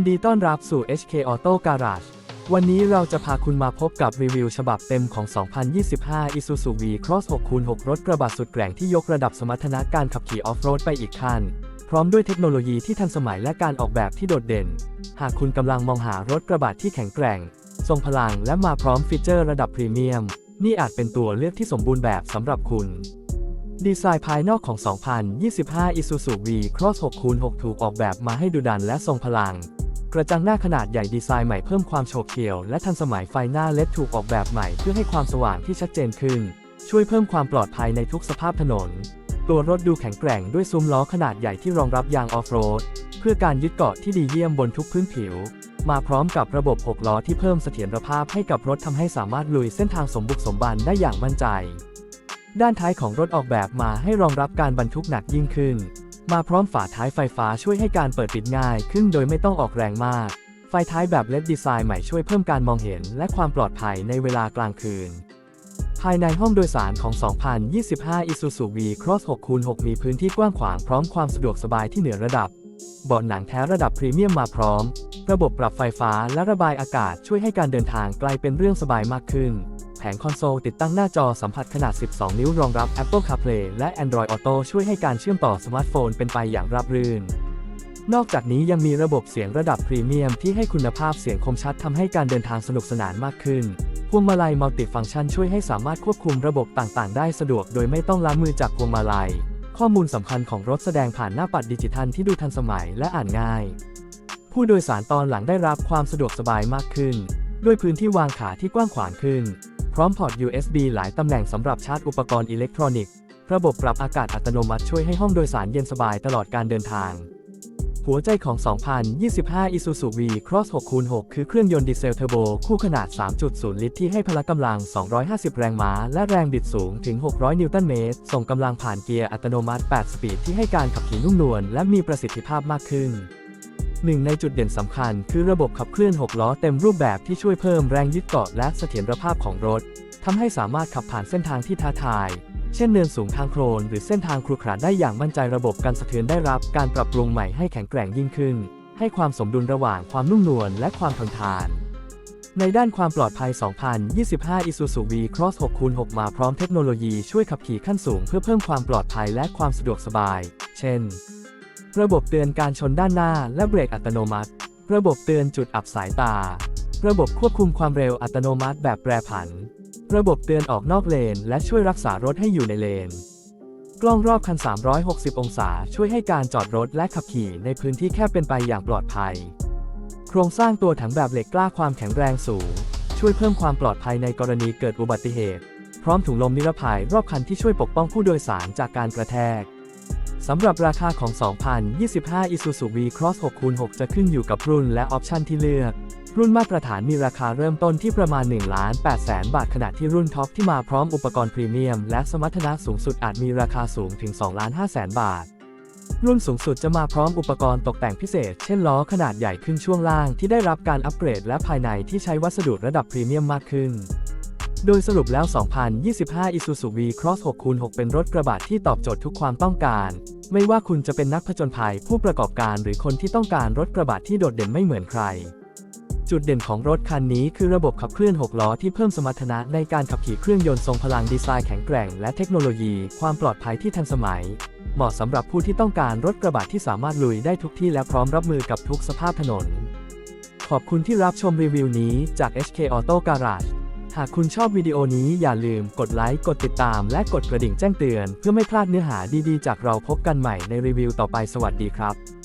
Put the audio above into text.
ยินดีต้อนรับสู่ HK Auto Garage วันนี้เราจะพาคุณมาพบกับรีวิวฉบับเต็มของ 2025 Isuzu V-Cross 6x6 รถกระบะสุดแกร่งที่ยกระดับสมรรถนะการขับขี่ออฟโรดไปอีกขั้น พร้อมด้วยเทคโนโลยีที่ทันสมัยและการออกแบบที่โดดเด่น หากคุณกำลังมองหารถกระบะที่แข็งแกร่ง ทรงพลังและมาพร้อมฟีเจอร์ระดับพรีเมียม นี่อาจเป็นตัวเลือกที่สมบูรณ์แบบสำหรับคุณดีไซน์ภายนอกของ 2025 Isuzu V-Cross 6x6 ถูกออกแบบมาให้ดุดันและทรงพลัง กระจังหน้าขนาดใหญ่ดีไซน์ใหม่เพิ่มความโฉบเฉี่ยวและทันสมัยไฟหน้าเล็ดถูกออกแบบใหม่เพื่อให้ความสว่างที่ชัดเจนขึ้น ช่วยเพิ่มความปลอดภัยในทุกสภาพถนน ตัวรถดูแข็งแกร่งด้วยซุ้มล้อขนาดใหญ่ที่รองรับยางออฟโรด เพื่อการยึดเกาะที่ดีเยี่ยมบนทุกพื้นผิว มาพร้อมกับระบบ 6 ล้อที่เพิ่มเสถียรภาพให้กับรถทำให้สามารถลุยเส้นทางสมบุกสมบันได้อย่างมั่นใจ ด้านท้ายของรถออกแบบมาให้รองรับการบรรทุกหนักยิ่งขึ้น มาพร้อมฝาท้ายไฟฟ้าช่วยให้การเปิดปิดง่ายขึ้นโดยไม่ต้องออกแรงมาก ไฟท้ายแบบเลดดีไซน์ใหม่ช่วยเพิ่มการมองเห็นและความปลอดภัยในเวลากลางคืน ภายในห้องโดยสารของ 2025 Isuzu V-Cross 6x6 มีพื้นที่กว้างขวางพร้อมความสะดวกสบายที่เหนือระดับเบาะหนังแท้ระดับพรีเมียมมาพร้อม ระบบปรับไฟฟ้าและระบายอากาศช่วยให้การเดินทางกลายเป็นเรื่องสบายมากขึ้น แผงคอนโซลติดตั้งหน้าจอสัมผัสขนาด 12 นิ้วรองรับ Apple CarPlay และ Android Auto ช่วยให้การเชื่อมต่อสมาร์ทโฟนเป็นไปอย่างราบรื่น นอกจากนี้ยังมีระบบเสียงระดับพรีเมียมที่ให้คุณภาพเสียงคมชัดทำให้การเดินทางสนุกสนานมากขึ้นพวงมาลัยมัลติฟังก์ชันช่วยให้สามารถควบคุมระบบต่างๆ ได้สะดวกโดยไม่ต้องล้ามือจากพวงมาลัย ข้อมูลสำคัญของรถแสดงผ่านหน้าปัดดิจิทัลที่ดูทันสมัยและอ่านง่าย ผู้โดยสารตอนหลังได้รับความสะดวกสบายมากขึ้น ด้วยพื้นที่วางขาที่กว้างขวางขึ้น พร้อมพอร์ต USB หลายตำแหน่งสำหรับชาร์จอุปกรณ์อิเล็กทรอนิกส์ ระบบปรับอากาศอัตโนมัติช่วยให้ห้องโดยสารเย็นสบายตลอดการเดินทาง หัวใจของ 2025 Isuzu V-Cross 6x6 คือเครื่องยนต์ดีเซลเทอร์โบคู่ขนาด 3.0 ลิตรที่ให้พละกำลัง 250 แรงม้า และแรงบิดสูงถึง 600 นิวตันเมตร ส่งกำลังผ่านเกียร์อัตโนมัติ 8 สปีดที่ให้การขับขี่นุ่มนวลและมีประสิทธิภาพมากขึ้น หนึ่งในจุดเด่นสำคัญคือระบบขับเคลื่อน 6 ล้อเต็มรูปแบบที่ช่วยเพิ่มแรงยึดเกาะและเสถียรภาพของรถทำให้สามารถขับผ่านเส้นทางที่ท้าทาย เช่นเนินสูงทางโคลนหรือเส้นทางครุขระได้อย่างมั่นใจระบบการสะเทือนได้รับการปรับปรุงใหม่ให้แข็งแกร่งยิ่งขึ้น ให้ความสมดุลระหว่างความนุ่มนวลและความทนทานในด้านความปลอดภัย 2025 Isuzu V-Cross 6x6 มาพร้อมเทคโนโลยีช่วยขับขี่ขั้นสูงเพื่อเพิ่มความปลอดภัยและความสะดวกสบาย เช่น ระบบเตือนการชนด้านหน้าและเบรกอัตโนมัติ ระบบเตือนจุดอับสายตา ระบบควบคุมความเร็วอัตโนมัติแบบแปรผัน ระบบเตือนออกนอกเลน และช่วยรักษารถให้อยู่ในเลน กล้องรอบคัน 360 องศา ช่วยให้การจอดรถและขับขี่ในพื้นที่แคบเป็นไปอย่างปลอดภัย โครงสร้างตัวถังแบบเหล็กกล้าความแข็งแรงสูง ช่วยเพิ่มความปลอดภัยในกรณีเกิดอุบัติเหตุ พร้อมถุงลมนิรภัยรอบคันที่ช่วยปกป้องผู้โดยสารจากการกระแทก สำหรับราคาของ 2025 Isuzu V-Cross 6x6 จะขึ้นอยู่กับรุ่นและออปชันที่เลือก รุ่นมาตรฐานมีราคาเริ่มต้นที่ประมาณ1ล้าน8แสนบาท ขณะที่รุ่นท็อปที่มาพร้อมอุปกรณ์พรีเมียม และสมรรถนะสูงสุดอาจมีราคาสูงถึง2ล้าน5แสนบาท รุ่นสูงสุดจะมาพร้อมอุปกรณ์ตกแต่งพิเศษ เช่นล้อขนาดใหญ่ขึ้นช่วงล่างที่ได้รับการอัปเกรดและภายในที่ใช้วัสดุระดับพรีเมียมมากขึ้น โดยสรุปแล้ว 2025 Isuzu V-Cross 6x6 เป็นรถกระบะที่ตอบโจทย์ทุกความต้องการ ไม่ว่าคุณจะเป็นนักผจญภัยผู้ประกอบการหรือคนที่ต้องการรถกระบะที่โดดเด่นไม่เหมือนใคร จุดเด่นของรถคันนี้คือระบบขับเคลื่อน 6 ล้อที่เพิ่มสมรรถนะในการขับขี่เครื่องยนต์ทรงพลังดีไซน์แข็งแกร่งและเทคโนโลยี ความปลอดภัยที่ทันสมัย เหมาะสำหรับผู้ที่ต้องการรถกระบะที่สามารถลุยได้ทุกที่และพร้อมรับมือกับทุกสภาพถนน ขอบคุณที่รับชมรีวิวนี้จาก HK Auto Garage หากคุณชอบวิดีโอนี้อย่าลืมกดไลค์กดติดตามและกดกระดิ่งแจ้งเตือน เพื่อไม่พลาดเนื้อหาดีๆ จากเราพบกันใหม่ในรีวิวต่อไปสวัสดีครับ